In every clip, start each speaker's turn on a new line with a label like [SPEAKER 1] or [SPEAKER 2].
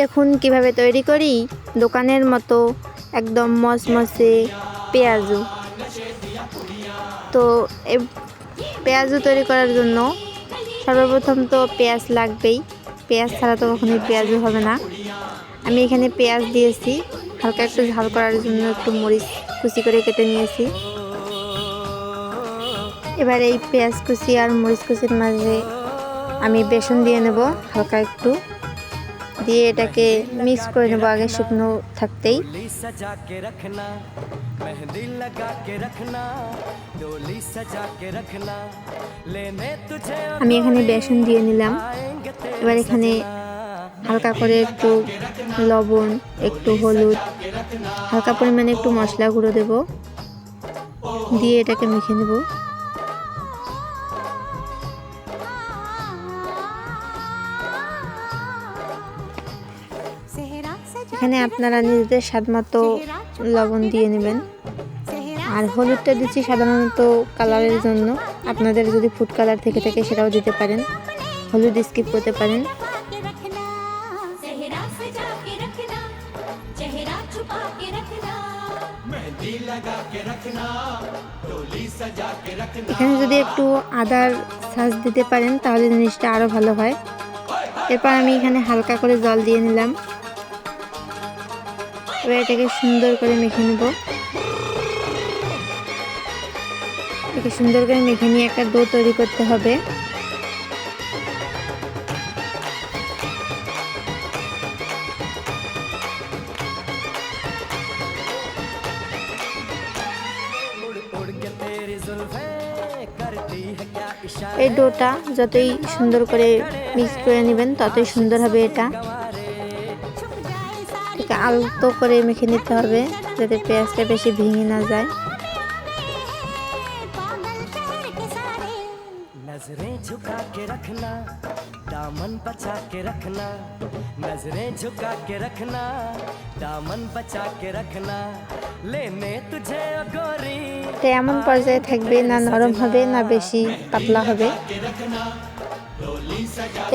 [SPEAKER 1] দেখুন কীভাবে তৈরি করি। দোকানের মতো একদম মচমচে পেঁয়াজু। তো এই পেঁয়াজু তৈরি করার জন্য সর্বপ্রথম তো পেঁয়াজ লাগবেই। পেঁয়াজ ছাড়া তো কখনোই পেঁয়াজু হবে না। আমি এখানে পেঁয়াজ দিয়েছি। হালকা একটু ঝাল করার জন্য একটু মরিচ কুচি করে কেটে নিয়েছি। এবার এই পেঁয়াজ কুচি আর মরিচ কুচির মাঝে আমি বেসন দিয়ে নেব হালকা একটু। দিয়ে এটাকে মিক্স করে নেবো আগে শুকনো থাকতেই
[SPEAKER 2] डोली सजा के रखना मेहंदी लगा के रखना डोली सजा के रखना लेने तुझे
[SPEAKER 1] আমি এখানে বেসন দিয়ে নিলাম
[SPEAKER 2] आएंगे तेरे
[SPEAKER 1] এবার এখানে হালকা করে একটু লবণ একটু হলুদ হালকা পরিমাণে একটু মশলা গুঁড়ো দেব দিয়ে এটাকে মেখে নেব এখানে আপনারা নিজেদের স্বাদ মতো লবণ দিয়ে নেবেন। আর হলুদটা দিচ্ছি সাধারণত কালারের জন্য। আপনাদের যদি ফুড কালার থেকে থাকে সেটাও দিতে পারেন। হলুদ স্কিপ করতে পারেন। এখানে যদি একটু আদার সাজ দিতে পারেন, তাহলে জিনিসটা আরও ভালো হয়। এরপর আমি এখানে হালকা করে জল দিয়ে নিলাম। এবার এটাকে সুন্দর করে মেখে নেব। এটাকে সুন্দর করে মেখে নিয়ে একটা ডো তৈরি করতে হবে। এই ডোটা যতই সুন্দর করে মিক্স করে নেবেন, ততই সুন্দর হবে এটা। আলতো করে মেখে নিতে হবে যাতে পেঁয়াজটা বেশি ভেঙে না যায়
[SPEAKER 2] नजरें झुका के रखना दामन बचा के रखना नजरें झुका के रखना दामन बचा के रखना लेने तुझे ओ गोरी
[SPEAKER 1] এটা এমন পর্যায়ে থাকবে না নরম হবে না বেশি পাতলা হবে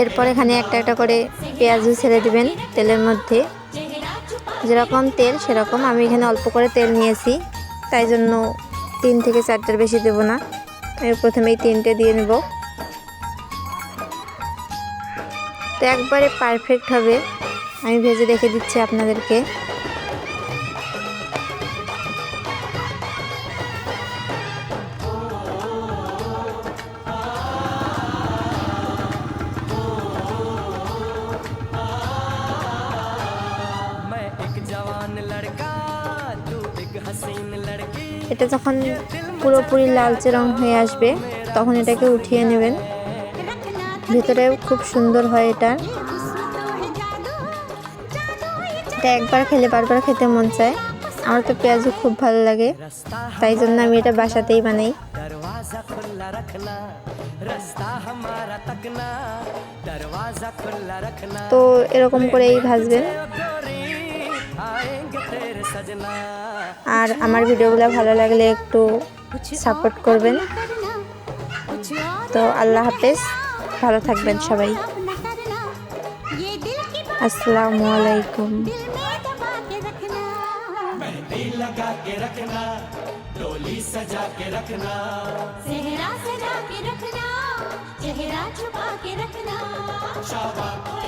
[SPEAKER 1] এরপর এখানে একটা একটা করে পেঁয়াজও ছেড়ে দিবেন তেলের মধ্যে
[SPEAKER 3] चेहरा छुपा
[SPEAKER 1] যেরকম তেল, সেরকম আমি এখানে অল্প করে তেল নিয়েছি। তাই জন্য তিন থেকে চারটার বেশি দেব না। আমি প্রথমেই তিনটে দিয়ে নেব। তো একবারে পারফেক্ট হবে। আমি ভেজে রেখে দিচ্ছি আপনাদেরকে। এটা যখন পুরোপুরি লালচে রং হয়ে আসবে তখন এটাকে উঠিয়ে নেবেন। ভিতরে খুব সুন্দর হয় এটা। এটা একবার খেলে বারবার খেতে মন চায়। আমার তো পেঁয়াজও খুব ভালো লাগে তাই জন্য আমি এটা বাসাতেই বানাই। তো এরকম করেই ভাজবেন। আর আমার ভিডিওগুলো ভালো লাগলে একটু সাপোর্ট করবেন
[SPEAKER 3] कुछ और
[SPEAKER 1] তো আল্লাহ হাফেজ ভালো থাকবেন সবাই
[SPEAKER 3] न करना ये दिल की बात
[SPEAKER 1] আসসালামু আলাইকুম
[SPEAKER 3] दिल में दबा के रखना चेहरा सजा के रखना चेहरा छुपा के रखना ओए